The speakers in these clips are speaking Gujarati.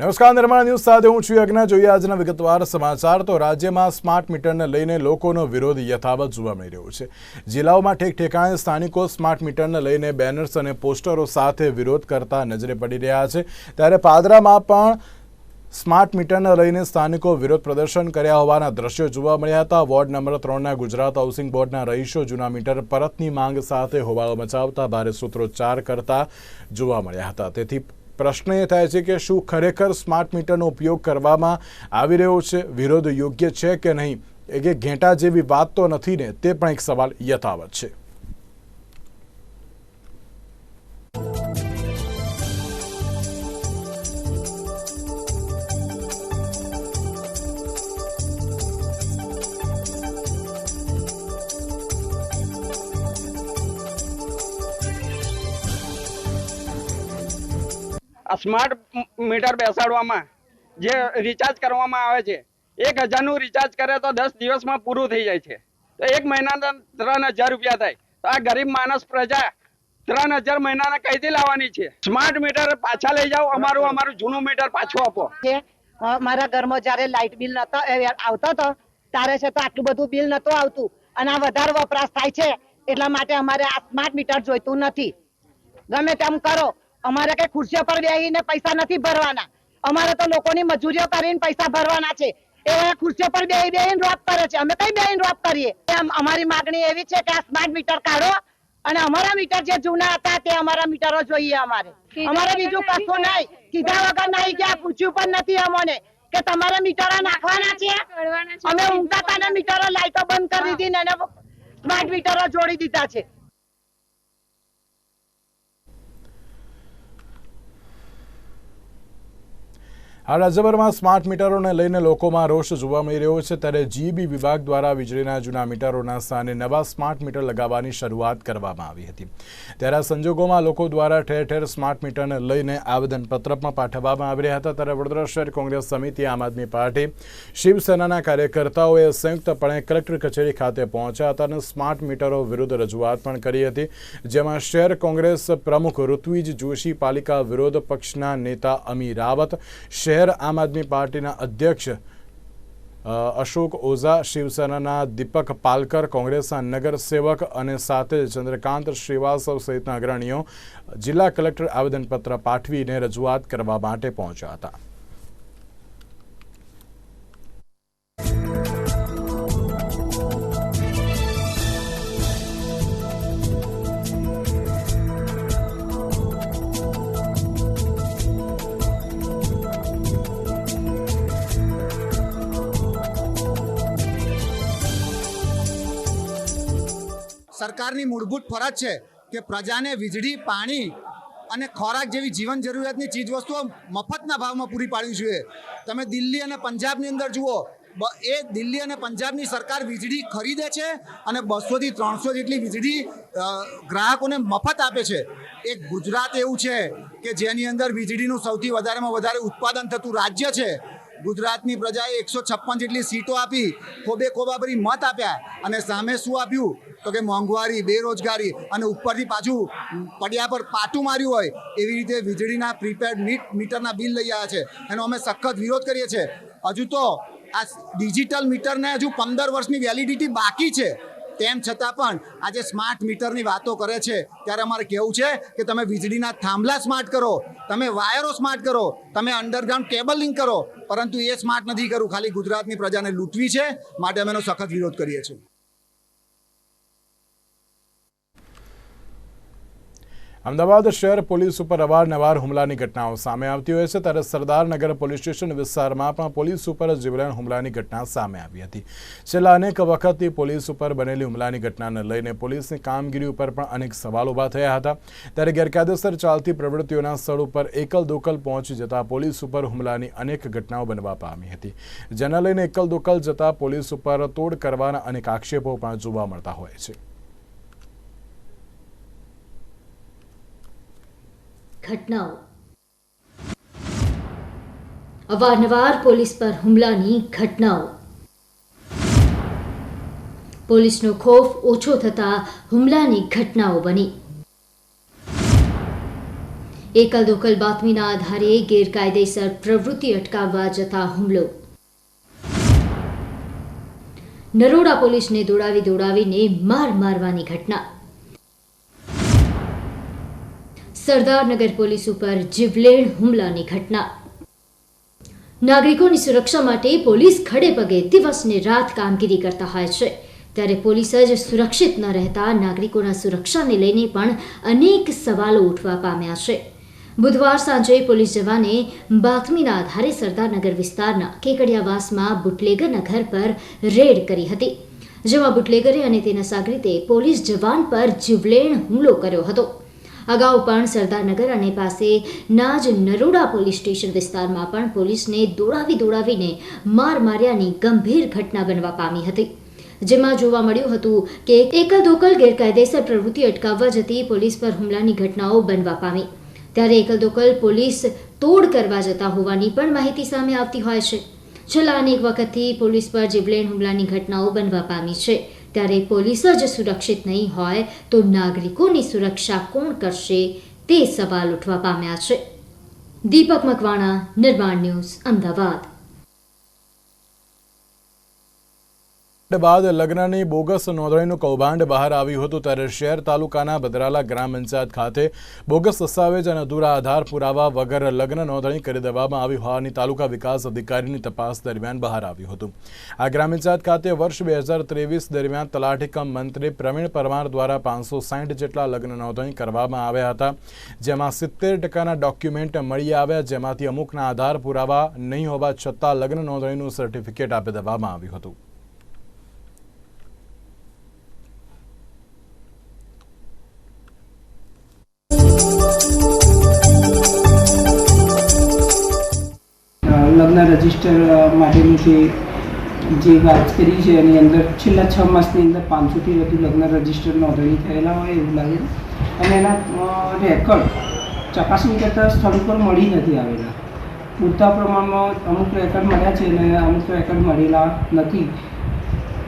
નમસ્કાર, નિર્માણ ન્યૂઝ સાથે હું છું યજ્ઞ. જોઈએ આજના વિગતવાર સમાચાર. તો રાજ્યમાં સ્માર્ટ મીટરને લઈને લોકોનો વિરોધ યથાવત જોવા મળી રહ્યો છે. જિલ્લાઓમાં ઠેક ઠેકાણે સ્થાનિકો સ્માર્ટ મીટરને લઈને બેનર્સ અને પોસ્ટરો સાથે વિરોધ કરતા નજરે પડી રહ્યા છે. ત્યારે પાદરામાં પણ સ્માર્ટ મીટરને લઈને સ્થાનિકો વિરોધ પ્રદર્શન કર્યા હોવાના દ્રશ્યો જોવા મળ્યા હતા. વોર્ડ નંબર ત્રણના ગુજરાત હાઉસિંગ બોર્ડના રહીશો જૂના મીટર પરતની માંગ સાથે હોબાળો મચાવતા ભારે સૂત્રોચ્ચાર કરતા જોવા મળ્યા હતા. તેથી પ્રશ્ન એ થાય છે કે શું ખરેખર સ્માર્ટ મીટરનો ઉપયોગ કરવામાં આવી રહ્યો છે? વિરોધ યોગ્ય છે કે નહીં? એ કે ઘેંટા જેવી વાત તો નથી ને, તે પણ એક સવાલ યથાવત છે. સ્માર્ટ મીટર બેસાડવામાં જે રિચાર્જ કરવામાં આવે છે, એક હજારનું રિચાર્જ કરે તો દસ દિવસમાં પૂરું થઈ જાય છે. તો એક મહિનાના ત્રણ હજાર રૂપિયા થાય. તો આ ગરીબ માણસ પ્રજા ત્રણ હજાર મહિનાના કઈથી લાવવાની છે? સ્માર્ટ મીટર પાછા લઈ જાઓ, અમારું અમારું જૂનું મીટર પાછું આપો. મારા ઘરમાં જ્યારે લાઇટ બિલ નતો આવતો હતો ત્યારે છે તો આટલું બધું બિલ નતું આવતું. અને આ વધારે વપરાશ થાય છે, એટલા માટે અમારે આ સ્માર્ટ મીટર જોઈતું નથી. ગમે તેમ કરો. અમારે કઈ ખુરશીઓ પર બેસીને પૈસા નથી ભરવાના. અમારે તો લોકોની મજૂરીઓ કરીને પૈસા ભરવાના છે. એવા ખુરશીઓ પર બે બેહીને રોપ કરે છે. અમે કઈ બેહીને રોપ કરીએ? અમારી માગણી એવી છે કે આ સ્માર્ટ મીટર કાઢો અને અમારા મીટર જે જૂના હતા તે અમારા મીટરો જોઈએ અમારે. અમારે બીજું કશું નહીં. કીધા વગર નહીં કે આ પૂછ્યું પણ નથી અમને કે તમારે મીટરો નાખવાના છે? અમે ઊંઘતા મીટરો લાઈટો બંધ કરી દીધી ને સ્માર્ટ મીટરો જોડી દીધા છે. હાલ રાજ્યભરમાં સ્માર્ટ મીટરોને લઈને લોકોમાં રોષ જોવા મળી રહ્યો છે. ત્યારે જીબી વિભાગ દ્વારા વીજળીના જૂના મીટરોના સ્થાને નવા સ્માર્ટ મીટર લગાવવાની શરૂઆત કરવામાં આવી હતી. ત્યારે આ સંજોગોમાં લોકો દ્વારા ઠેર ઠેર સ્માર્ટ મીટરને લઈને આવેદનપત્ર પણ પાઠવવામાં આવી રહ્યા હતા. ત્યારે વડોદરા શહેર કોંગ્રેસ સમિતિ, આમ આદમી પાર્ટી, શિવસેનાના કાર્યકર્તાઓએ સંયુક્તપણે કલેક્ટર કચેરી ખાતે પહોંચ્યા હતા અને સ્માર્ટ મીટરો વિરુદ્ધ રજૂઆત પણ કરી હતી. જેમાં શહેર કોંગ્રેસ પ્રમુખ ઋત્વિજ જોશી, પાલિકા વિરોધ પક્ષના નેતા અમી રાવત, શહેર આમ આદમી પાર્ટીના અધ્યક્ષ અશોક ઓઝા, શિવસેનાના દીપક પાલકર, કોંગ્રેસના નગરસેવક અને સાથે ચંદ્રકાંત શ્રીવાસ્તવ સહિતના અગ્રણીઓ જિલ્લા કલેક્ટર આવેદનપત્ર પાઠવીને રજૂઆત કરવા માટે પહોંચ્યા હતા. સરકારની મૂળભૂત ફરજ છે કે પ્રજાને વીજળી, પાણી અને ખોરાક જેવી જીવન જરૂરિયાતની ચીજવસ્તુઓ મફતના ભાવમાં પૂરી પાડવી જોઈએ. તમે દિલ્હી અને પંજાબની અંદર જુઓ એ દિલ્હી અને પંજાબની સરકાર વીજળી ખરીદે છે અને બસોથી ત્રણસો જેટલી વીજળી ગ્રાહકોને મફત આપે છે. એક ગુજરાત એવું છે કે જેની અંદર વીજળીનું સૌથી વધારેમાં વધારે ઉત્પાદન થતું રાજ્ય છે. ગુજરાતની પ્રજાએ એકસો છપ્પન જેટલી સીટો આપી, ખોબે ખોબાબરી મત આપ્યા અને સામે શું આપ્યું? તો કે મોંઘવારી, બેરોજગારી અને ઉપરથી પાછું પડ્યા પર પાટું માર્યું હોય, એવી રીતે વીજળીના પ્રીપેડ મીટ મીટરના બિલ લઈ આવ્યા છે. એનો અમે સખત વિરોધ કરીએ છીએ. હજુ તો આ ડિજિટલ મીટરને હજુ પંદર વર્ષની વેલિડિટી બાકી છે. તેમ છતાં પણ આજે સ્માર્ટ મીટરની વાતો કરે છે. ત્યારે અમારે કહેવું છે કે તમે વીજળીના થાંભલા સ્માર્ટ કરો, તમે વાયરો સ્માર્ટ કરો, તમે અંડરગ્રાઉન્ડ કેબલ લિંક કરો. પરંતુ એ સ્માર્ટ નથી કરવું ખાલી ગુજરાતની પ્રજાને લૂંટવી છે. માટે અમે એનો સખત વિરોધ કરીએ છીએ. અમદાવાદ શહેર પોલીસ ઉપર અવારનવાર હુમલાની ઘટનાઓ સામે આવતી હોય છે, ત્યારે સરદારનગર પોલીસ સ્ટેશન વિસ્તારમાં પણ પોલીસ ઉપર જીવલેણ હુમલાની ઘટના સામે આવી હતી. છેલ્લા અનેક વખતથી પોલીસ ઉપર બનેલી હુમલાની ઘટનાને લઈને પોલીસની કામગીરી ઉપર પણ અનેક સવાલ ઊભા થયા હતા. ત્યારે ગેરકાયદેસર ચાલતી પ્રવૃત્તિઓના સ્થળ ઉપર એકલ દોકલ પહોંચી જતા પોલીસ ઉપર હુમલાની અનેક ઘટનાઓ બનવા પામી હતી. જેના લઈને એકલ દોકલ જતા પોલીસ ઉપર તોડ કરવાના અનેક આક્ષેપો પણ જોવા મળતા હોય છે. ઘટનાઓ. અવારનવાર પોલીસ પર હુમલાની ઘટનાઓ. પોલીસનો ખોફ ઓછો થતા હુમલાની ઘટનાઓ બની. એકલ દોકલ બાતમીના આધારે ગેરકાયદેસર પ્રવૃત્તિ અટકાવવા જતા હુમલો. નરોડા પોલીસને દોડાવી દોડાવીને માર મારવાની ઘટના. સરદારનગર પોલીસ ઉપર જીવલેણ હુમલાની ઘટના. નાગરિકોની સુરક્ષા માટે પોલીસ ખડે પગે દિવસ ને રાત કામગીરી કરતા હોય છે. ત્યારે પોલીસ જ સુરક્ષિત ન રહેતા નાગરિકોના સુરક્ષાને લઈને પણ અનેક સવાલો ઉઠવા પામ્યા છે. બુધવાર સાંજે પોલીસ જવાને બાતમીના આધારે સરદારનગર વિસ્તારના કેકડિયાવાસમાં બુટલેગરના ઘર પર રેડ કરી હતી. જેમાં બુટલેગરે અને તેના સાગરીતે પોલીસ જવાન પર જીવલેણ હુમલો કર્યો હતો. અગાઉ પણ સરદારનગર અને પાસે ના જ નરોડા પોલીસ સ્ટેશન વિસ્તારમાં પણ પોલીસને દોડાવી દોડાવીને માર માર્યાની ગંભીર ઘટના બનવા પામી હતી. જેમાં જોવા મળ્યું હતું કે એકલદોકલ ગેરકાયદેસર પ્રવૃત્તિ અટકાવવા જતી પોલીસ પર હુમલાની ઘટનાઓ બનવા પામી. ત્યારે એકલદોકલ પોલીસ તોડ કરવા જતા હોવાની પણ માહિતી સામે આવતી હોય છે. છેલ્લા અનેક વખતથી પોલીસ પર જીવલેણ હુમલાની ઘટનાઓ બનવા પામી છે. ત્યારે પોલીસ જ સુરક્ષિત નહીં હોય તો નાગરિકોની સુરક્ષા કોણ કરશે તે સવાલ ઉઠવા પામ્યા છે. દીપક મકવાણા, નિર્માણ ન્યૂઝ, અમદાવાદ. બાદ લગ્નની બોગસ નોંધણીનું કૌભાંડ બહાર આવ્યું હતું ત્યારે શહેર તાલુકાના બદરાલા ગ્રામ પંચાયત ખાતે બોગસ દસ્તાવેજ અને અધૂરા આધાર પુરાવા વગર લગ્ન નોંધણી કરી દેવામાં આવી હોવાની તાલુકા વિકાસ અધિકારીની તપાસ દરમિયાન બહાર આવ્યું હતું. આ ગ્રામ પંચાયત ખાતે વર્ષ બે હજાર ત્રેવીસ દરમિયાન તલાટીકમ મંત્રી પ્રવીણ પરમાર દ્વારા પાંચસો સાઠ જેટલા લગ્ન નોંધણી કરવામાં આવ્યા હતા, જેમાં સિત્તેર ટકાના ડોક્યુમેન્ટ મળી આવ્યા, જેમાંથી અમુકના આધાર પુરાવા નહીં હોવા છતાં લગ્ન નોંધણીનું સર્ટિફિકેટ આપી દેવામાં આવ્યું હતું. લગ્ન રજિસ્ટર માટેની જે જે વાત કરી છે, એની અંદર છેલ્લા છ માસની અંદર પાંચસોથી વધુ લગ્ન રજિસ્ટર નોંધણી થયેલા હોય એવું લાગે અને એના રેકર્ડ ચકાસણી કરતાં સ્થળ ઉપર મળી નથી આવેલા. પૂરતા પ્રમાણમાં અમુક રેકોર્ડ મળ્યા છે અને અમુક રેકર્ડ મળેલા નથી.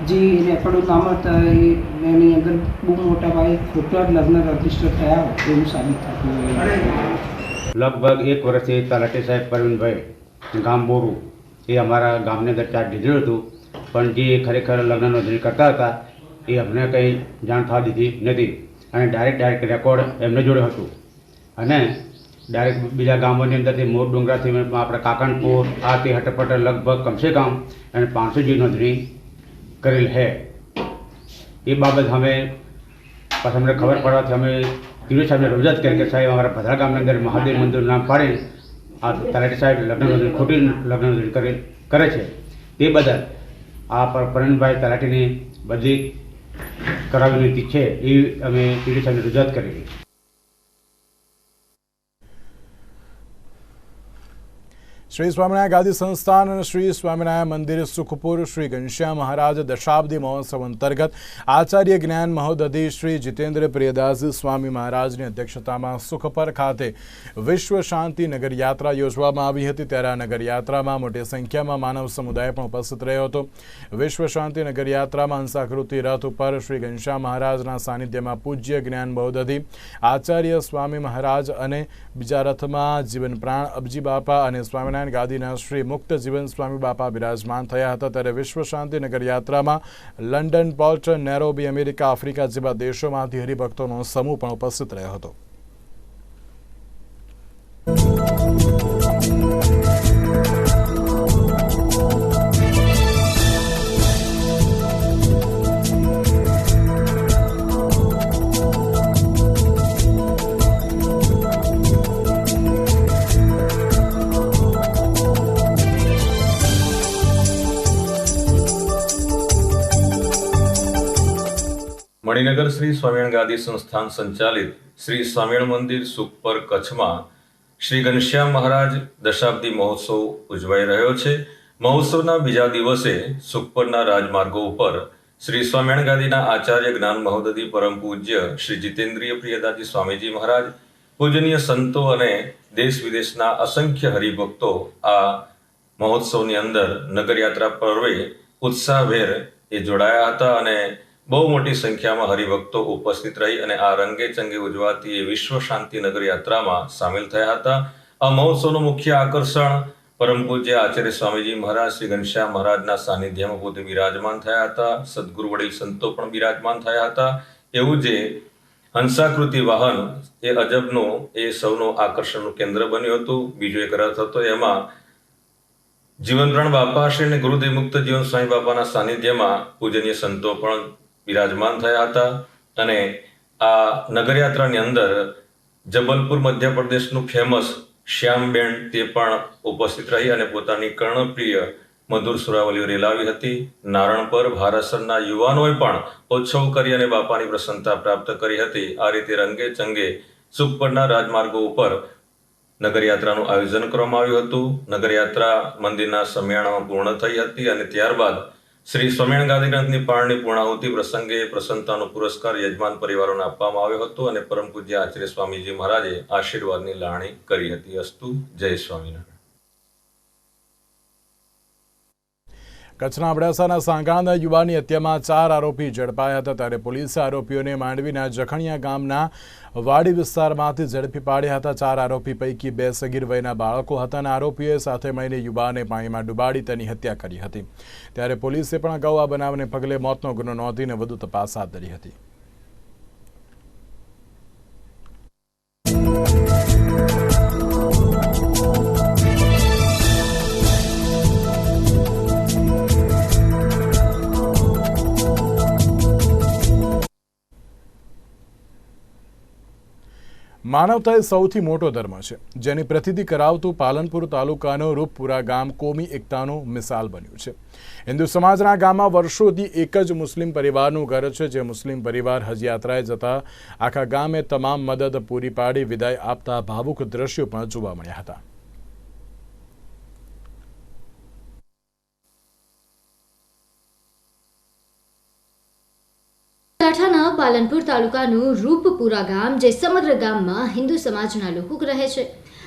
જે રેકર્ડો કામ હતા એ એની અંદર બહુ મોટા પાયે ખોટા લગ્ન રજિસ્ટર થયા હોય એવું સાબિત થતું હોય. લગભગ એક વર્ષથી તલાટી સાહેબ પરવીનભાઈ ગામ બોરું એ અમારા ગામની અંદર ચાર્જ લીધેલું હતું. પણ જે ખરેખર લગ્ન નોંધણી કરતા હતા એ અમને કંઈ જાણ થવા દીધી નથી. અને ડાયરેક્ટ ડાયરેક્ટ રેકોર્ડ એમને જોડે હતું. અને ડાયરેક્ટ બીજા ગામોની અંદરથી મોર ડુંગરાથી આપણે કાકણપુર આ તે હટપટ લગભગ કમસે કમ અને પાંચસો જેવી નોંધણી કરેલ છે એ બાબત અમે પછી અમને ખબર પડવાથી અમે પીડી સાહેબને રજૂઆત કરી કે સાહેબ અમારા ભદ્રા ગામની અંદર મહાદેવ મંદિર નામ પાડી આ તલાટી સાહેબ લગ્ન નોંધણી, ખોટી લગ્ન નોંધણી કરે કરે છે. તે બદલ આ પર પરણભાઈ તલાટીની બધી કરાવવાની છે એ અમે પીડી સાહેબને રજૂઆત કરી. શ્રી સ્વામિનારાયણ ગાદી સંસ્થાન અને શ્રી સ્વામિનારાયણ મંદિર સુખપુર શ્રી ઘનશ્યામ મહારાજ દશાબ્દી મહોત્સવ અંતર્ગત આચાર્ય જ્ઞાન મહોદધિ શ્રી જીતેન્દ્ર પ્રિયદાસ સ્વામી મહારાજની અધ્યક્ષતામાં સુખપર ખાતે વિશ્વ શાંતિ નગરયાત્રા યોજવામાં આવી હતી. ત્યારે આ નગર યાત્રામાં મોટી સંખ્યામાં માનવ સમુદાય પણ ઉપસ્થિત રહ્યો હતો. વિશ્વ શાંતિ નગરયાત્રામાં હંસાકૃતિ રથ ઉપર શ્રી ઘનશ્યામ મહારાજના સાનિધ્યમાં પૂજ્ય જ્ઞાન બૌદ્ધધિ આચાર્ય સ્વામી મહારાજ અને બીજા રથમાં જીવન પ્રાણ અબજી બાપા અને સ્વામિનારાયણ ગાદીના શ્રી મુક્ત જીવન સ્વામી બાપા બિરાજમાન થયા હતા ત્યારે વિશ્વ શાંતિ નગર યાત્રામાં London Bolton Nairobi, America, Africa જેવા દેશોમાંથી હરિભક્તોનો સમૂહ પણ ઉપસ્થિત રહ્યો હતો. મણિનગર શ્રી સ્વામિનારાયણ ગાદી સંસ્થાન સંચાલિત શ્રી સ્વામિનારાયણ મંદિર સુખપર કચ્છમાં શ્રી ઘનશ્યામ મહારાજ દશાબ્દી મહોત્સવ ઉજવાઈ રહ્યો છે. મહોત્સવના બીજા દિવસે સુખપરના રાજમાર્ગો ઉપર શ્રી સ્વામિનારાયણ ગાદીના આચાર્ય જ્ઞાન મહોદધિ પરમ પૂજ્ય શ્રી જીતેન્દ્રિય પ્રિયદાજી સ્વામીજી મહારાજ, પૂજનીય સંતો અને દેશ વિદેશના અસંખ્ય હરિભક્તો આ મહોત્સવની અંદર નગરયાત્રા પર્વે ઉત્સાહભેર એ જોડાયા હતા અને બહુ મોટી સંખ્યામાં હરિભક્તો ઉપસ્થિત રહી અને આ રંગે ચંગે ઉજવાતી એ વિશ્વ શાંતિનગર યાત્રામાં સામેલ થયા હતા. આ મહોત્સવનું મુખ્ય આકર્ષણ પરમ પૂજ્ય આચાર્ય સ્વામીજી મહારાજ શ્રી ઘનશ્યામ મહારાજના સાનિધ્યમાં પોતે બિરાજમાન થયા હતા. સદગુરુ વડીલ સંતો પણ બિરાજમાન થયા હતા. એવું જે હંસાકૃતિ વાહન એ અજબનું એ સૌનું આકર્ષણનું કેન્દ્ર બન્યું હતું. બીજો એક રથ હતો એમાં જીવનપ્રાણ બાપા શ્રી અને ગુરુદેવ મુક્ત જીવન સ્વામી બાપાના સાનિધ્યમાં પૂજનીય સંતો પણ બિરાજમાન થયા હતા અને આ નગરયાત્રાની અંદર જબલપુર મધ્યપ્રદેશનું ફેમસ શ્યામબેન તે પણ ઉપસ્થિત રહી અને પોતાની કર્ણપ્રિય મધુર સુરાવલીઓ રેલાવી હતી. નારણ પર ભારતસરના યુવાનોએ પણ ઉત્સવ કરી અને બાપાની પ્રસન્નતા પ્રાપ્ત કરી હતી. આ રીતે રંગે ચંગે સુખપરના રાજમાર્ગો ઉપર નગરયાત્રાનું આયોજન કરવામાં આવ્યું હતું. નગરયાત્રા મંદિરના સમિયાણામાં પૂર્ણ થઈ હતી અને ત્યારબાદ શ્રી સ્વામિનારાયણ ગાંધીનાથની પાળની પૂર્ણાહુતિ પ્રસંગે પ્રસન્નતાનો પુરસ્કાર યજમાન પરિવારોને આપવામાં આવ્યો હતો અને પરમ પૂજ્ય આચાર્ય સ્વામીજી મહારાજે આશીર્વાદની લાણી કરી હતી. અસ્તુ જય સ્વામિનારાયણ. કચ્છના અબડાસાના સાંગાના યુવાની હત્યામાં ચાર આરોપી ઝડપાયા હતા ત્યારે પોલીસે આરોપીઓને માંડવીના જખણિયા ગામના વાડી વિસ્તારમાંથી ઝડપી પાડ્યા હતા. ચાર આરોપી પૈકી બે સગીર વયના બાળકો હતા અને આરોપીઓએ સાથે મળીને યુવાને પાણીમાં ડુબાડી તેની હત્યા કરી હતી. ત્યારે પોલીસે પણ અગાઉ આ બનાવને પગલે મોતનો ગુનો નોંધીને વધુ તપાસ હાથ ધરી હતી. માનવતા એ સૌથી મોટો ધર્મ છે, જેની પ્રતિતિ કરાવતું પાલનપુર તાલુકાનું રૂપપુરા ગામ કોમી એકતાનું મિસાલ બન્યું છે. હિન્દુ સમાજના ગામમાં વર્ષોથી એક જ મુસ્લિમ પરિવારનું ઘર છે, જે મુસ્લિમ પરિવાર હજ યાત્રાએ જતા આખા ગામે તમામ મદદ પૂરી પાડી, વિદાય આપતા ભાવુક દ્રશ્યો પણ જોવા મળ્યા હતા. બનાસકાંઠાના પાલનપુર તાલુકાનું રૂપપુરા ગામ, જે સમગ્ર ગામમાં હિન્દુ સમાજના લોકો રહે છે.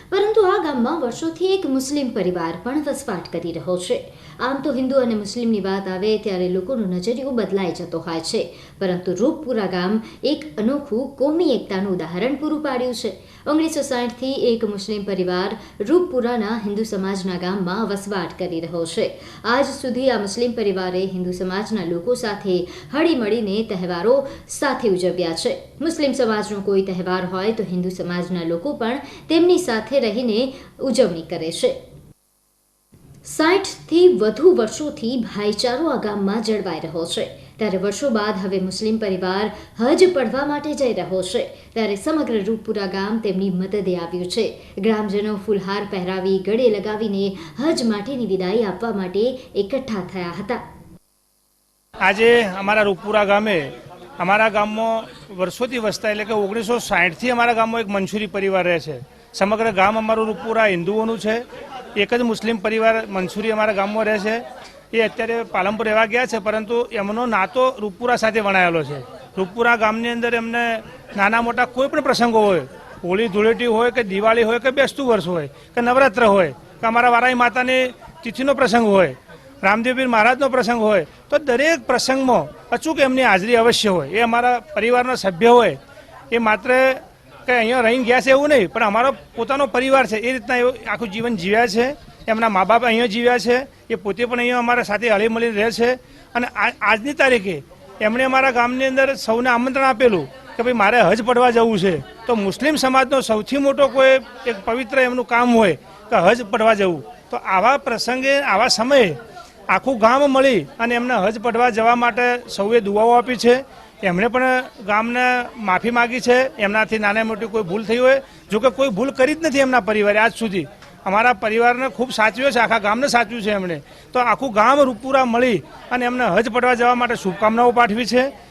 પરંતુ આ ગામમાં વર્ષોથી એક મુસ્લિમ પરિવાર પણ વસવાટ કરી રહ્યો છે. આમ તો હિન્દુ અને મુસ્લિમની વાત આવે ત્યારે લોકોનો નજરિયો બદલાઈ જતો હોય છે. પરંતુ રૂપપુરા ગામ એક અનોખું કોમી એકતાનું ઉદાહરણ પૂરું પાડ્યું છે. ઓગણીસો સાઠથી એક મુસ્લિમ પરિવાર રૂપપુરાના હિન્દુ સમાજના ગામમાં વસવાટ કરી રહ્યો છે. આજ સુધી આ મુસ્લિમ પરિવારે હિન્દુ સમાજના લોકો સાથે હળીમળીને તહેવારો સાથે ઉજવ્યા છે. મુસ્લિમ સમાજનો કોઈ તહેવાર હોય તો હિન્દુ સમાજના લોકો પણ તેમની સાથે રહીને ઉજવણી કરે છે. સાઠથી વધુ વર્ષોથી ભાઈચારો આ ગામમાં જળવાઈ રહ્યો છે. ત્યારે વર્ષો બાદ હવે મુસ્લિમ પરિવાર હજ પડવા માટે જઈ રહ્યો છે. ત્યારે સમગ્ર રૂપપુરા ગામ તેમની મદદે આવ્યું છે. ગ્રામજનો ફૂલહાર પહેરાવી ગળે લગાવીને હજ માટેની વિદાય આપવા માટે એકઠા થયા હતા. આજે અમારા રૂપપુરા ગામે, અમારા ગામમાં વર્ષોથી વસતા, એટલે કે ઓગણીસો સાહીઠથી અમારા ગામમાં એક મંસૂરી પરિવાર રહે છે. સમગ્ર ગામ અમારું રૂપપુરા હિન્દુઓનું છે. એક જ મુસ્લિમ પરિવાર મંસૂરી અમારા ગામમાં રહે છે. એ અત્યારે પાલનપુર રહેવા ગયા છે, પરંતુ એમનો નાતો રૂપપુરા સાથે વણાયેલો છે. રૂપપુરા ગામની અંદર એમને નાના મોટા કોઈ પણ પ્રસંગો હોય, હોળી ધૂળેટી હોય કે દિવાળી હોય કે બેસતું વર્ષ હોય કે નવરાત્ર હોય કે અમારા વારાઈ માતાની તિથિનો પ્રસંગ હોય રામદેવપીર મહારાજનો પ્રસંગ હોય, તો દરેક પ્રસંગમાં અચૂક એમની હાજરી અવશ્ય હોય. એ અમારા પરિવારના સભ્ય હોય. એ માત્ર કે અહીંયા રહીને ગયા છે એવું નહીં, પણ અમારો પોતાનો પરિવાર છે, એ રીતના આખું જીવન જીવ્યા છે, એમના મા બાપ અહીંયા જીવ્યા છે, એ પોતે પણ અહીંયા અમારા સાથે હળી મળીને રહે છે, અને આજની તારીખે એમણે અમારા ગામની અંદર સૌને આમંત્રણ આપેલું કે ભાઈ મારે હજ પડવા જવું છે. તો મુસ્લિમ સમાજનો સૌથી મોટો કોઈ એક પવિત્ર એમનું કામ હોય કે હજ પડવા જવું. તો આવા પ્રસંગે, આવા સમયે આખું ગામ મળી અને એમને હજ પડવા જવા માટે સૌએ દુઆઓ આપી છે. એમણે પણ ગામને માફી માગી છે. એમનાથી નાના મોટી કોઈ ભૂલ થઈ હોય. જો કે કોઈ ભૂલ કરી જ નથી એમના પરિવારે આજ સુધી. અમારા પરિવારને ખૂબ સાચવ્યો છે. આખા ગામને સાચવ્યું છે એમણે. તો આખું ગામ રૂપુરા મળી અને એમને હજ પડવા જવા માટે શુભકામનાઓ પાઠવી છે.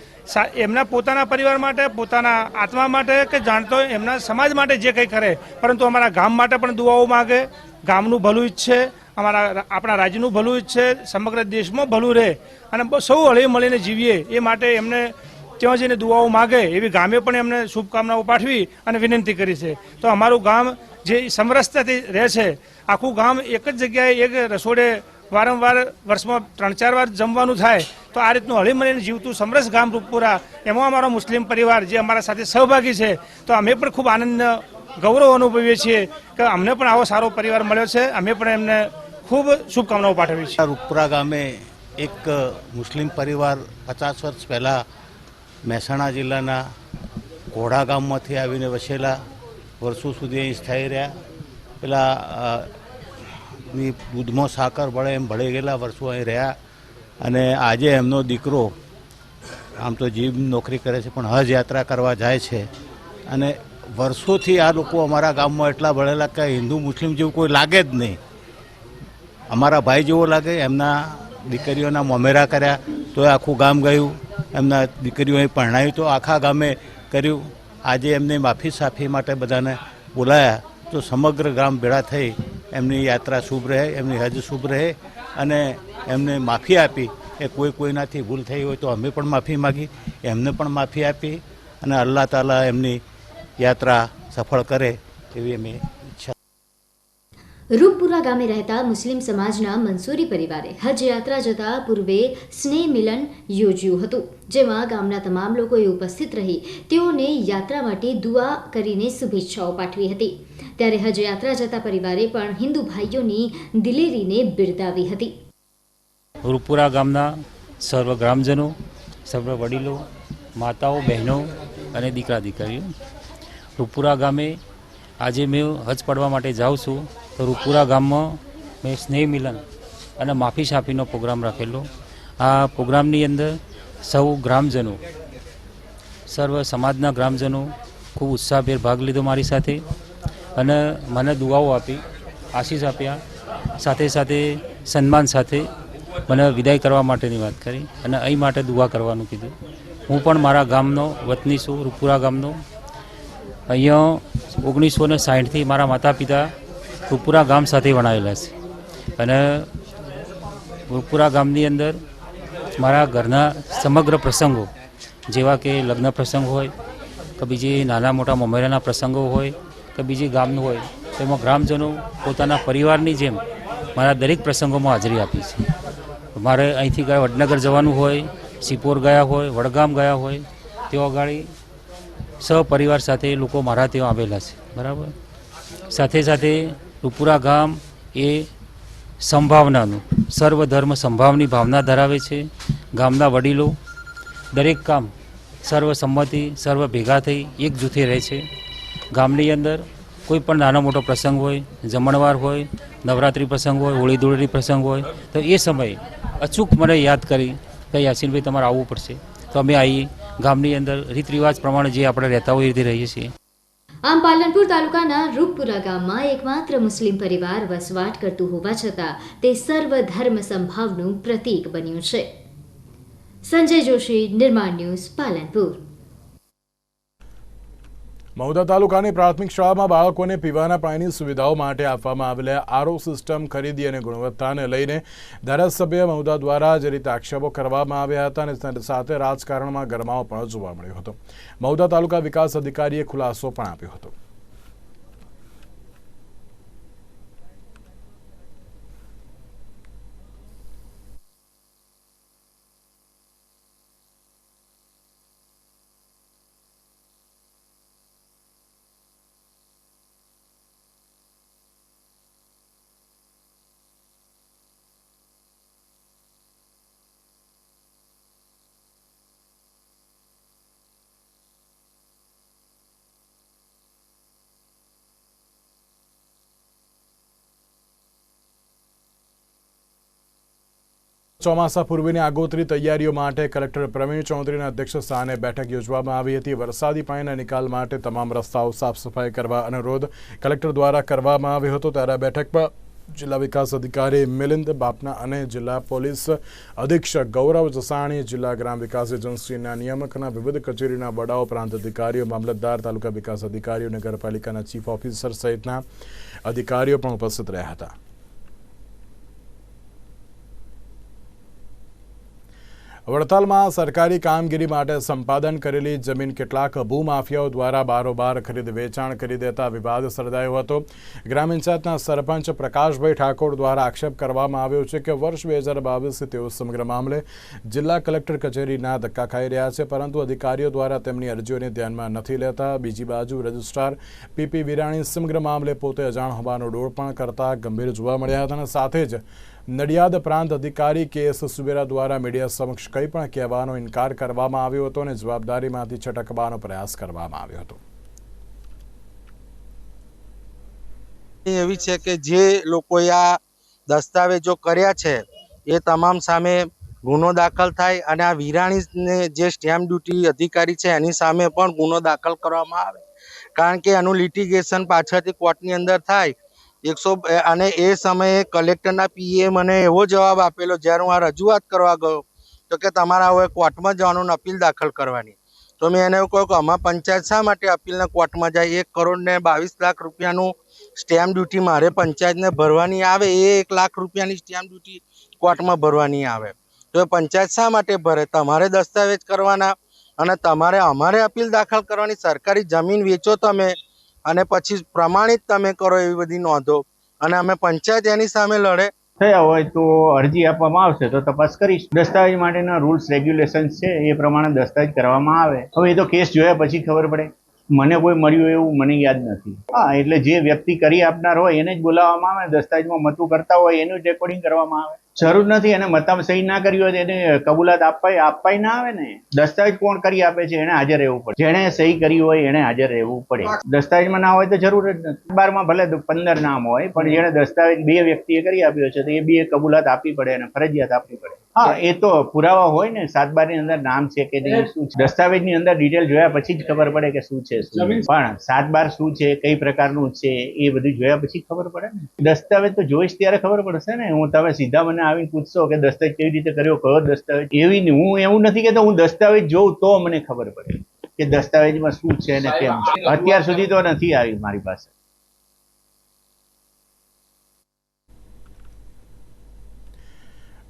એમના પોતાના પરિવાર માટે, પોતાના આત્મા માટે કે જાણતો એમના સમાજ માટે જે કંઈ કરે. પરંતુ અમારા ગામ માટે પણ દુઆઓ માગે. ગામનું ભલું ઈચ્છે. અમારા આપણા રાજ્યનું ભલું ઈચ્છે. સમગ્ર દેશમાં ભલું રહે. અને સૌ હળી મળીને જીવીએ. એ માટે એમને ત્યાં જઈને દુઆઓ માગે એવી ગામે પણ એમને શુભકામનાઓ પાઠવી અને વિનંતી કરી છે. તો અમારું ગામ જે સમરસતાથી રહે છે, આખું ગામ એક જ જગ્યાએ એક રસોડે વારંવાર વર્ષમાં ત્રણ ચાર વાર જમવાનું થાય, તો આ રીતનું હળીમળીને જીવતું સમરસ ગામ રૂપપુરા, એમાં અમારો મુસ્લિમ પરિવાર જે અમારા સાથે સહભાગી છે, તો અમે પણ ખૂબ આનંદ, ગૌરવ અનુભવીએ છીએ કે અમને પણ આવો સારો પરિવાર મળ્યો છે, અમે પણ એમને ખૂબ શુભકામનાઓ પાઠવી છે રૂપપુરા ગામે એક મુસ્લિમ પરિવાર પચાસ વર્ષ પહેલાં મહેસાણા જિલ્લાના ઘોડા ગામમાંથી આવીને વસેલા વર્ષો સુધી અહીં સ્થાયી રહ્યા. પેલા ની દૂધમાં સાકર ભળે એમ ભળી ગયેલા વર્ષો અહીં રહ્યા. અને આજે એમનો દીકરો, આમ તો જીવ નોકરી કરે છે, પણ હજ યાત્રા કરવા જાય છે. અને વર્ષોથી આ લોકો અમારા ગામમાં એટલા ભળેલા કે હિન્દુ મુસ્લિમ જેવું કોઈ લાગે જ નહીં. અમારા ભાઈ જેવો લાગે, એમના દીકરીઓના મોમેરા કર્યા તો આખું ગામ ગયું. એમના દીકરીઓએ પરણાયું તો આખા ગામે કર્યું. આજે એમને માફી સાફી માટે બધાને બોલાયા તો સમગ્ર ગામ ભેળા થઈ. એમની યાત્રા શુભ રહે, એમની હજ શુભ રહે અને એમને માફી આપી. એ કોઈ કોઈનાથી ભૂલ થઈ હોય તો અમે પણ માફી માગી, એમને પણ માફી આપી અને અલ્લાહ તાલા એમની યાત્રા સફળ કરે એવી અમે રૂપપુરા ગામે રહેતા મુસ્લિમ સમાજના મંસૂરી પરિવારે હજ યાત્રા જતા પૂર્વે સ્નેહ મિલન યોજ્યું હતું, જેમાં ગામના તમામ લોકોએ ઉપસ્થિત રહી તેઓને યાત્રા માટે દુઆ કરીને શુભેચ્છાઓ પાઠવી હતી. ત્યારે હજ યાત્રા જતા પરિવારે પણ હિન્દુ ભાઈઓની દિલેરીને બિરદાવી હતી. રૂપુરા ગામના સર્વ ગ્રામજનો, સર્વ વડીલો, માતાઓ, બહેનો અને દીકરા દીકરીઓ રૂપુરા ગામે આજે મેં હજ પડવા માટે જાઉં છું. તો રૂપુરા ગામમાં મેં સ્નેહ મિલન અને માફી સાફીનો પ્રોગ્રામ રાખેલો. આ પ્રોગ્રામની અંદર સૌ ગ્રામજનો, સર્વ સમાજના ગ્રામજનો ખૂબ ઉત્સાહભેર ભાગ લીધો મારી સાથે અને મને દુઆઓ આપી, આશીષ આપ્યા, સાથે સાથે સન્માન સાથે મને વિદાય કરવા માટેની વાત કરી અને અહીં માટે દુઆ કરવાનું કીધું. હું પણ મારા ગામનો વતની છું, રૂપુરા ગામનો. અહીંયા ઓગણીસો ને સાઠથી મારા માતા પિતા રૂપુરા ગામ સાથે વણાયેલા છે. અને રૂપુરા ગામની અંદર મારા ઘરના સમગ્ર પ્રસંગો, જેવા કે લગ્ન પ્રસંગ હોય, કે બીજી નાના મોટા મમેરાના પ્રસંગો હોય, કે બીજી ગામનું હોય, તેમાં ગ્રામજનો પોતાના પરિવારની જેમ મારા દરેક પ્રસંગોમાં હાજરી આપી છે. મારે અહીંથી ગયા વડનગર જવાનું હોય સિપોર ગયા હોય, વડગામ ગયા હોય તેઓ અગાડી સહપરિવાર સાથે લોકો મારા ત્યાં આવેલા છે. બરાબર? સાથે સાથે રૂપુરા ગામ એ સંભાવનાનું સર્વધર્મ સંભાવની ભાવના ધરાવે છે. ગામના વડીલો દરેક કામ સર્વસંમતિ સર્વ ભેગા થઈ એક જૂથે રહે છે. ગામની અંદર કોઈ પણ નાનો મોટો પ્રસંગ હોય, જમણવાર હોય, નવરાત્રિ પ્રસંગ હોય, હોળી ધૂળેટી પ્રસંગ હોય, તો એ સમયે અચૂક મને યાદ કરી કે યાસીનભાઈ તમારે આવવું પડશે. તો અમે આવીએ ગામની અંદર રીત રિવાજ પ્રમાણે જે આપણે રહેતા હોય રીતે રહીએ છીએ. આમ પાલનપુર તાલુકાના રૂપપુરા ગામમાં એકમાત્ર મુસ્લિમ પરિવાર વસવાટ કરતું હોવા છતાં તે સર્વ ધર્મ સંભાવનું પ્રતીક બન્યું છે. સંજય જોશી, નિર્માણ ન્યૂઝ પાલનપુર. મહુધા તાલુકાની પ્રાથમિક શાળામાં બાળકોને પીવાના પાણીની સુવિધાઓ માટે આપવામાં આવેલા આરો સિસ્ટમ ખરીદી અને ગુણવત્તાને લઈને ધારાસભ્ય મહુધા દ્વારા જે રીતે આક્ષેપો કરવામાં આવ્યા હતા અને સાથે રાજકારણમાં ગરમાવો પણ જોવા મળ્યો હતો. મહુધા તાલુકા વિકાસ અધિકારીએ ખુલાસો પણ આપ્યો હતો. ચોમાસા પૂર્વેની આગોતરી તૈયારીઓ માટે કલેક્ટર પ્રવીણ ચૌધરીના અધ્યક્ષ સ્થાને બેઠક યોજવામાં આવી હતી. વરસાદી પાણીના નિકાલ માટે તમામ રસ્તાઓ સાફ સફાઈ કરવા અનુરોધ કલેક્ટર દ્વારા કરવામાં આવ્યો હતો. ત્યારે બેઠકમાં જિલ્લા વિકાસ અધિકારી મિલિંદ બાપના અને જિલ્લા પોલીસ અધિક્ષક ગૌરવ જસાણી, જિલ્લા ગ્રામ વિકાસ એજન્સીના નિયામકના વિવિધ કચેરીના વડાઓ પ્રાંત અધિકારીઓ, મામલતદાર, તાલુકા વિકાસ અધિકારીઓ, નગરપાલિકાના ચીફ ઓફિસર સહિતના અધિકારીઓ પણ ઉપસ્થિત રહ્યા હતા. વડતાલમાં સરકારી કામગીરી માટે સંપાદન કરેલી જમીન કેટલાક ભૂમાફિયાઓ દ્વારા બારોબાર ખરીદ વેચાણ કરી દેતા વિવાદ સર્જાયો હતો. ગ્રામ પંચાયતના સરપંચ પ્રકાશભાઈ ઠાકોર દ્વારા આક્ષેપ કરવામાં આવ્યો છે કે વર્ષ બે હજાર બાવીસથી તેઓ સમગ્ર મામલે જિલ્લા કલેક્ટર કચેરીના ધક્કા ખાઈ રહ્યા છે, પરંતુ અધિકારીઓ દ્વારા તેમની અરજીઓને ધ્યાનમાં નથી લેતા. બીજી બાજુ રજિસ્ટ્રાર પીપી વિરાણી સમગ્ર મામલે પોતે અજાણ હોવાનો ડોળ પણ કરતા ગંભીર જોવા મળ્યા હતા અને સાથે જ નડિયાદ પ્રાંત અધિકારી કે એસ સુબેરા દ્વારા મીડિયા સમક્ષ કંઈ પણ કહેવાનો ઇનકાર કરવામાં આવ્યો હતો અને જવાબદારીમાંથી છટકવાનો પ્રયાસ કરવામાં આવ્યો હતો. એવી છે કે જે લોકોએ આ દસ્તાવેજો કર્યા છે, એ તમામ સામે ગુનો દાખલ થાય અને આ વિરાણીને જે સ્ટેમ્પ ડ્યુટી અધિકારી છે, એની સામે પણ ગુનો દાખલ કરવામાં આવે. કારણ કે એનું લિટિગેશન પાછળથી કોર્ટની અંદર થાય એકસો અને એ સમયે કલેક્ટરના પીએ મને એવો જવાબ આપેલો, જ્યારે હું આ રજૂઆત કરવા ગયો, તો કે તમારે હવે કોર્ટમાં જવાનું અપીલ દાખલ કરવાની. તો મેં એને એવું કહ્યું કે આમાં પંચાયત શા માટે અપીલને કોર્ટમાં જાય? એક કરોડ ને બાવીસ લાખ રૂપિયાનું સ્ટેમ્પ ડ્યુટી મારે પંચાયતને ભરવાની આવે? એ એક લાખ રૂપિયાની સ્ટેમ્પ ડ્યુટી કોર્ટમાં ભરવાની આવે. તો એ પંચાયત શા માટે ભરે? તમારે દસ્તાવેજ કરવાના અને તમારે અમારે અપીલ દાખલ કરવાની? સરકારી જમીન વેચો તમે. અને પછી પ્રમાણિત તમે કરો એવી બધી નોંધો. અને અમે પંચાયત એની સામે લડે. થયા હોય તો અરજી આપવામાં આવશે, તો તપાસ કરીશ. દસ્તાવેજ માટેના રૂલ્સ, રેગ્યુલેશન્સ છે, એ પ્રમાણે દસ્તાવેજ કરવામાં આવે. હવે એ તો કેસ જોયા પછી ખબર પડે. મને કોઈ મળ્યું એવું મને યાદ નથી. હા, એટલે જે વ્યક્તિ કરી આપનાર હોય એને જ બોલાવવામાં આવે, દસ્તાવેજમાં મતું કરતા હોય એનું જ રેકોર્ડિંગ કરવામાં આવે. જરૂર નથી એને મતામ સહી ના કરી હોય એને કબૂલાત આપવાય આપવાય ના આવે ને. દસ્તાવેજ કોણ કરી આપે છે એને હાજર રહેવું પડે. જેણે સહી કરી હોય એને હાજર રહેવું પડે. દસ્તાવેજમાં ના હોય તો જરૂર જ નથી. બારમાં ભલે પંદર નામ હોય પણ જેણે દસ્તાવેજ બે વ્યક્તિએ કરી આપ્યો છે તો એ બે કબૂલાત આપવી પડે અને ફરજિયાત આપવી પડે. હા. એ તો પુરાવા હોય ને સાત બારની અંદર નામ છે કે નહીં શું છે? દસ્તાવેજની અંદર ડિટેલ જોયા પછી જ ખબર પડે કે શું છે શું પણ સાત બાર શું છે કઈ પ્રકારનું છે એ બધું જોયા પછી ખબર પડે ને. દસ્તાવેજ તો જોઈશ ત્યારે ખબર પડશે ને. હું તમે સીધા મને આવીને પૂછશો કે દસ્તાવેજ કેવી રીતે કર્યો કયો દસ્તાવેજ એવી નહીં. હું એવું નથી કહેતો હું દસ્તાવેજ જોઉં તો મને ખબર પડે કે દસ્તાવેજમાં શું છે ને કેમ છે અત્યાર સુધી તો નથી આવી મારી પાસે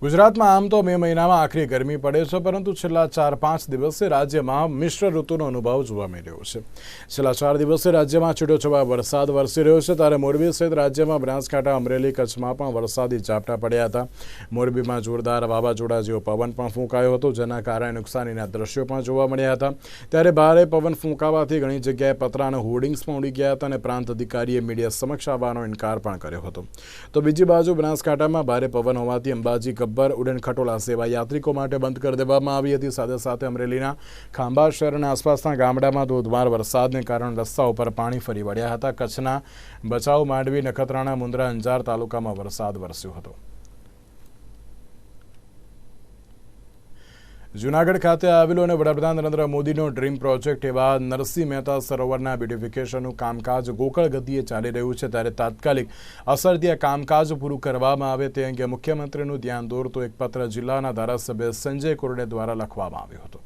ગુજરાતમાં આમ તો મે મહિનામાં આખરી ગરમી પડે છે, પરંતુ છેલ્લા ચાર પાંચ દિવસે રાજ્યમાં મિશ્ર ઋતુનો અનુભવ જોવા મળ્યો છે. છેલ્લા ચાર દિવસે રાજ્યમાં છૂટોછવા વરસાદ વરસી રહ્યો છે, ત્યારે મોરબી સહિત રાજ્યમાં બનાસકાંઠા, અમરેલી, કચ્છમાં પણ વરસાદી ઝાપટા પડ્યા હતા. મોરબીમાં જોરદાર વાવાઝોડા જેવો પવન પણ ફૂંકાયો હતો, જેના કારણે નુકસાનીના દ્રશ્યો પણ જોવા મળ્યા હતા. ત્યારે ભારે પવન ફૂંકાવાથી ઘણી જગ્યાએ પતરા અને હોર્ડિંગ્સ પણ ઉડી ગયા હતા અને પ્રાંત અધિકારીએ મીડિયા સમક્ષ આવવાનો ઇનકાર પણ કર્યો હતો. તો બીજી બાજુ બનાસકાંઠામાં ભારે પવન હોવાથી અંબાજી ગબ્બર ઉડન ખટોલા સેવા યાત્રિકો માટે બંધ કરી દેવામાં આવી હતી. સાથે સાથે અમરેલીના ખાંભા શહેર અને આસપાસના ગામડામાં ધોધમાર વરસાદને કારણે રસ્તા ઉપર પાણી ફરી વળ્યા હતા. કચ્છના બચાવ માંડવી નખત્રાણા મુન્દ્રા અંજાર તાલુકામાં વરસાદ વરસ્યો હતો. જૂનાગઢ ખાતે આવેલો અને વડાપ્રધાન નરેન્દ્ર મોદીનો ડ્રીમ પ્રોજેક્ટ એવા નરસિંહ મહેતા સરોવરના બ્યુટિફિકેશનનું કામકાજ ગોકળ ગતિએ ચાલી રહ્યું છે ત્યારે તાત્કાલિક અસરથી આ કામકાજ પૂરું કરવામાં આવે તે અંગે મુખ્યમંત્રીનું ધ્યાન દોરતો એક પત્ર જિલ્લાના ધારાસભ્ય સંજય કોરડે દ્વારા લખવામાં આવ્યો હતો.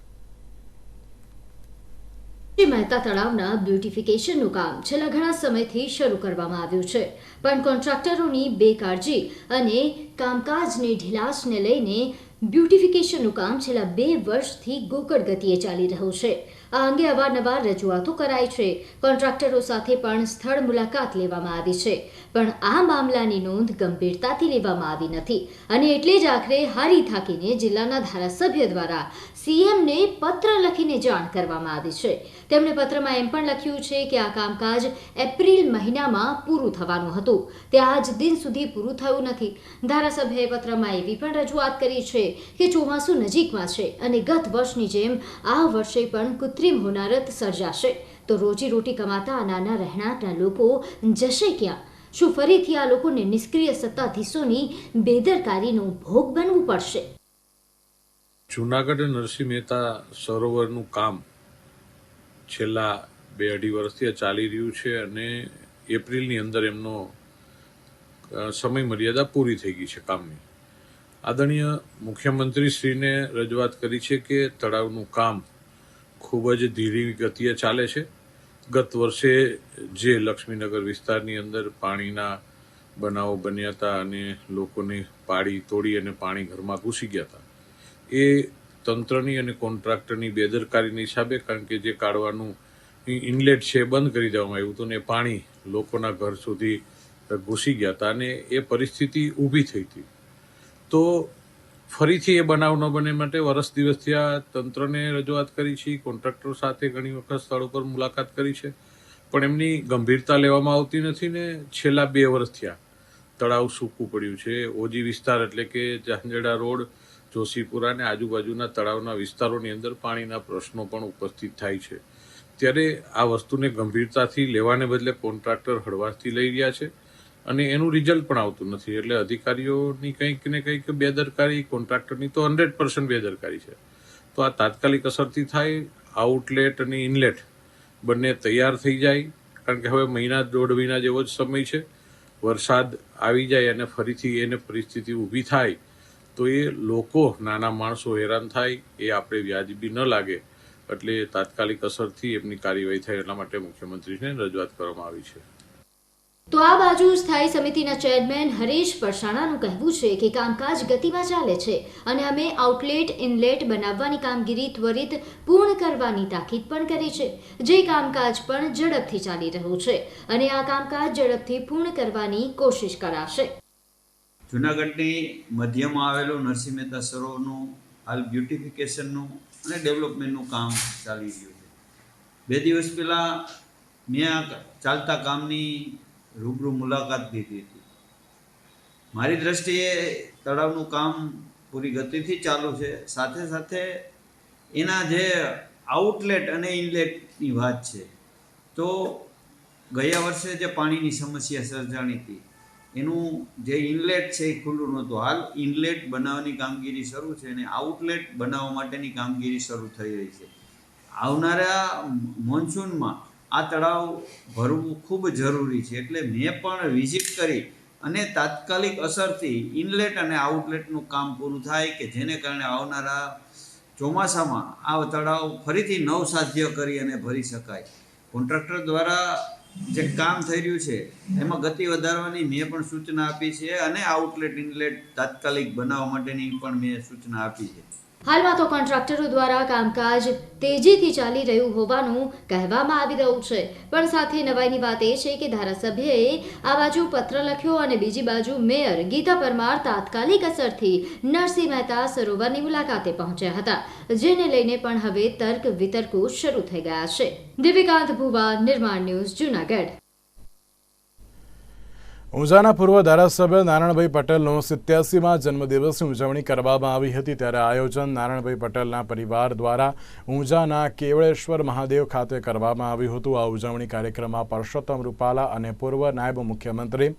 મહેતા તળાવના બ્યુટિફિકેશનનું કામ છેલ્લા ઘણા સમયથી શરૂ કરવામાં આવ્યું છે. પણ કોન્ટ્રાક્ટરોની બેકાળજી અને કામકાજની ઢીલાશને લઈને બ્યુટિફિકેશનનું કામ છેલ્લા બે વર્ષથી ગોકળ ગતિએ ચાલી રહ્યું છે. આ અંગે અવારનવાર રજૂઆતો કરાઈ છે. કોન્ટ્રાક્ટરો સાથે પણ સ્થળ મુલાકાત લેવામાં આવી છે. પણ આ મામલાની નોંધ ગંભીરતાથી લેવામાં આવી નથી. અને એટલે જ આખરે હારી થાકીને જિલ્લાના ધારાસભ્ય દ્વારા સીએમને પત્ર લખીને જાણ કરવામાં આવી છે. તેમણે પત્રમાં એમ પણ લખ્યું છે કે આ કામકાજ એપ્રિલ મહિનામાં પૂરું થવાનું હતું. તે આજ દિન સુધી પૂરું થયું નથી. ધારાસભ્યએ પત્રમાં એવી પણ રજૂઆત કરી છે કે ચોમાસું નજીકમાં છે અને ગત વર્ષની જેમ આ વર્ષે પણ કૃત્રિમ હોનારત સર્જાશે. તો રોજીરોટી કમાતા નાના રહેણાંકના લોકો જશે ક્યાં? શું ફરીથી આ લોકોને નિષ્ક્રિય સત્તાધીશોની બેદરકારીનો ભોગ બનવું પડશે? જુનાગઢ નરસિંહ મહેતા સરોવરનું કામ છેલ્લા બે અઢી વર્ષથી ચાલી રહ્યું છે અને એપ્રિલની અંદર એમનો સમય મર્યાદા પૂરી થઈ ગઈ છે કામની. આદરણીય મુખ્યમંત્રીશ્રીને રજૂઆત કરી છે કે તળાવનું કામ ખૂબ જ ધીરી ગતિએ ચાલે છે. ગત વર્ષે જે લક્ષ્મીનગર વિસ્તારની અંદર પાણીના બનાવો બન્યા હતા અને લોકોને પાડી તોડી અને પાણી ઘરમાં ઘૂસી ગયા હતા, એ તંત્રની અને કોન્ટ્રાક્ટરની બેદરકારીની હિસાબે, કારણ કે જે કાઢવાનું ઇનલેટ છે બંધ કરી દેવામાં આવ્યું હતું ને પાણી લોકોના ઘર સુધી ઘૂસી ગયા હતા અને એ પરિસ્થિતિ ઊભી થઈ હતી. તો ફરીથી એ બનાવ ન બને માટે વરસ દિવસથી આ તંત્રને રજૂઆત કરી છે, કોન્ટ્રાક્ટર સાથે ઘણી વખત સ્થળ ઉપર મુલાકાત કરી છે, પણ એમની ગંભીરતા લેવામાં આવતી નથી ને છેલ્લા બે વર્ષ થયા. તળાવ સૂકું પડ્યું છે. ઓજી વિસ્તાર એટલે કે જાંજેડા રોડ, જોશીપુરા અને આજુબાજુના તળાવના વિસ્તારોની અંદર પાણીના પ્રશ્નો પણ ઉપસ્થિત થાય છે. ત્યારે આ વસ્તુને ગંભીરતાથી લેવાને બદલે કોન્ટ્રાક્ટર હળવાશથી લઈ રહ્યા છે. અને એનું રિઝલ્ટ પણ આવતું નથી. એટલે અધિકારીઓની કંઈક ને કંઈક બેદરકારી કોન્ટ્રાક્ટરની તો હંડ્રેડ પર્સન્ટ બેદરકારી છે. તો આ તાત્કાલિક અસરથી થાય આઉટલેટ અને ઇનલેટ બંને તૈયાર થઈ જાય. કારણ કે હવે મહિના દોઢ મહિના જેવો જ સમય છે. વરસાદ આવી જાય અને ફરીથી એને પરિસ્થિતિ ઊભી થાય, તો એ લોકો, નાના માણસો હેરાન થાય. એ આપણે વ્યાજબી ન લાગે. એટલે તાત્કાલિક અસરથી એમની કાર્યવાહી થાય એટલા માટે મુખ્યમંત્રીને રજૂઆત કરવામાં આવી છે. તો આ બાજુ સ્થાયી સમિતિના ચેરમેન હરીશ પરસાણાનું કહેવું છે કે કામકાજ ગતિમાં ચાલે છે અને અમે આઉટલેટ, ઇનલેટ બનાવવાની કામગીરી ત્વરિત પૂર્ણ કરવાની તાકીદ પણ કરી છે. જે કામકાજ પણ ઝડપથી ચાલી રહ્યું છે અને આ કામકાજ ઝડપથી પૂર્ણ કરવાની કોશિશ કરાશે. જૂનાગઢની મધ્યમાં આવેલું નરસિંહ મહેતા સરોવરનું હાલ બ્યુટિફિકેશનનું અને ડેવલપમેન્ટનું કામ ચાલી રહ્યું છે. બે દિવસ પહેલાં મેં ચાલતા કામની રૂબરૂ મુલાકાત લીધી હતી. મારી દ્રષ્ટિએ તળાવનું કામ પૂરી ગતિથી ચાલુ છે. સાથે સાથે એના જે આઉટલેટ અને ઇનલેટની વાત છે, તો ગયા વર્ષે જે પાણીની સમસ્યા સર્જાણી હતી, એનું જે ઇનલેટ છે એ ખુલ્લું નહોતું. હાલ ઇનલેટ બનાવવાની કામગીરી શરૂ છે અને આઉટલેટ બનાવવા માટેની કામગીરી શરૂ થઈ રહી છે. આવનારા મોન્સૂનમાં આ તળાવ ભરવું ખૂબ જરૂરી છે. એટલે મેં પણ વિઝિટ કરી અને તાત્કાલિક અસરથી ઇનલેટ અને આઉટલેટનું કામ પૂરું થાય કે જેને કારણે આવનારા ચોમાસામાં આ તળાવ ફરીથી નવસાધ્ય કરી અને ભરી શકાય. કોન્ટ્રાક્ટર દ્વારા જે કામ થઈ રહ્યું છે, એમાં ગતિ વધારવાની મેં પણ સૂચના આપી છે અને આઉટલેટ ઇનલેટ તાત્કાલિક બનાવવા માટેની પણ મેં સૂચના આપી છે. હાલમાં તો કોન્ટ્રાક્ટરો દ્વારા કામકાજ તેજીથી ચાલી રહ્યું હોવાનું કહેવામાં આવી રહ્યું છે. પણ સાથે નવાઈની વાત એ છે કે ધારાસભ્યએ આ બાજુ પત્ર લખ્યો અને બીજી બાજુ મેયર ગીતા પરમાર તાત્કાલિક અસરથી નરસિંહ મહેતા સરોવરની મુલાકાતે પહોંચ્યા હતા, જેને લઈને પણ હવે તર્ક વિતર્કો શરૂ થઈ ગયા છે. દિવ્યકાંત ભુવા, નિર્માણ ન્યૂઝ જુનાગઢ. ઊંઝાના પૂર્વ ધારાસભ્ય નારાયણભાઈ પટેલનો સિત્યાસીમાં જન્મદિવસની ઉજવણી કરવામાં આવી હતી ત્યારે આયોજન નારાયણભાઈ પટેલના પરિવાર દ્વારા ઊંઝાના કેવળેશ્વર મહાદેવ ખાતે કરવામાં આવ્યું હતું. આ ઉજવણી કાર્યક્રમમાં પરસોત્તમ રૂપાલા અને પૂર્વ નાયબ મુખ્યમંત્રી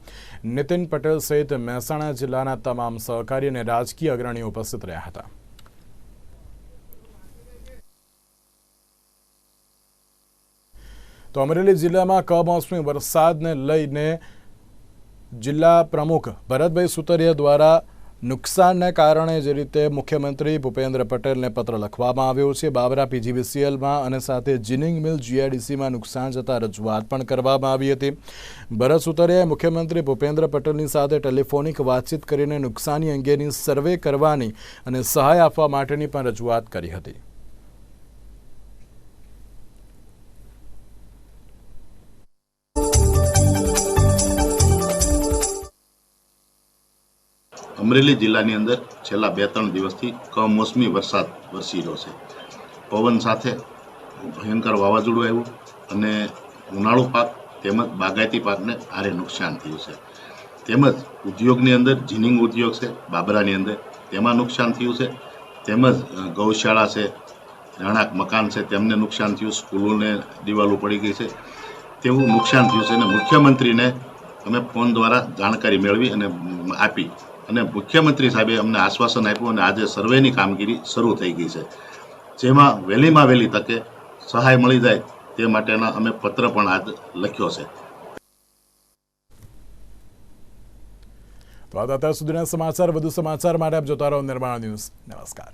નીતિન પટેલ સહિત મહેસાણા જિલ્લાના તમામ સહકારી અને રાજકીય અગ્રણીઓ ઉપસ્થિત રહ્યા હતા. તો અમરેલી જિલ્લામાં કમોસમી વરસાદને લઈને જિલ્લા પ્રમુખ ભરતભાઈ સુતરિયા દ્વારા નુકસાનને કારણે જે રીતે મુખ્યમંત્રી ભૂપેન્દ્ર પટેલને પત્ર લખવામાં આવ્યો છે, બાબરા પીજીવીસીએલમાં અને સાથે જીનિંગ મિલ જીઆઈડીસીમાં નુકસાન જતાં રજૂઆત પણ કરવામાં આવી હતી. ભરત સુતરિયાએ મુખ્યમંત્રી ભૂપેન્દ્ર પટેલની સાથે ટેલિફોનિક વાતચીત કરીને નુકસાની અંગેની સર્વે કરવાની અને સહાય આપવા માટેની પણ રજૂઆત કરી હતી. અમરેલી જિલ્લાની અંદર છેલ્લા બે ત્રણ દિવસથી કમોસમી વરસાદ વરસી રહ્યો છે. પવન સાથે ભયંકર વાવાઝોડું આવ્યું અને ઉનાળુ પાક તેમજ બાગાયતી પાકને ભારે નુકસાન થયું છે. તેમજ ઉદ્યોગની અંદર જીનિંગ ઉદ્યોગ છે, બાબરાની અંદર તેમાં નુકસાન થયું છે. તેમજ ગૌશાળા છે, રહેણાંક મકાન છે, તેમને નુકસાન થયું, સ્કૂલોને દિવાલો પડી ગઈ છે. તેવું નુકસાન થયું છે અને મુખ્યમંત્રીને અમે ફોન દ્વારા જાણકારી મેળવી અને આપી અને મુખ્યમંત્રી સાહેબે અમને આશ્વાસન આપ્યું અને આજે સર્વેની કામગીરી શરૂ થઈ ગઈ છે. જેમાં વહેલીમાં વહેલી તકે સહાય મળી જાય તે માટેના અમે પત્ર પણ આજ લખ્યો છે. તો આ સુધીના સમાચાર. વધુ સમાચાર માટે આપ જોતા રહો નિર્માણ ન્યૂઝ. નમસ્કાર.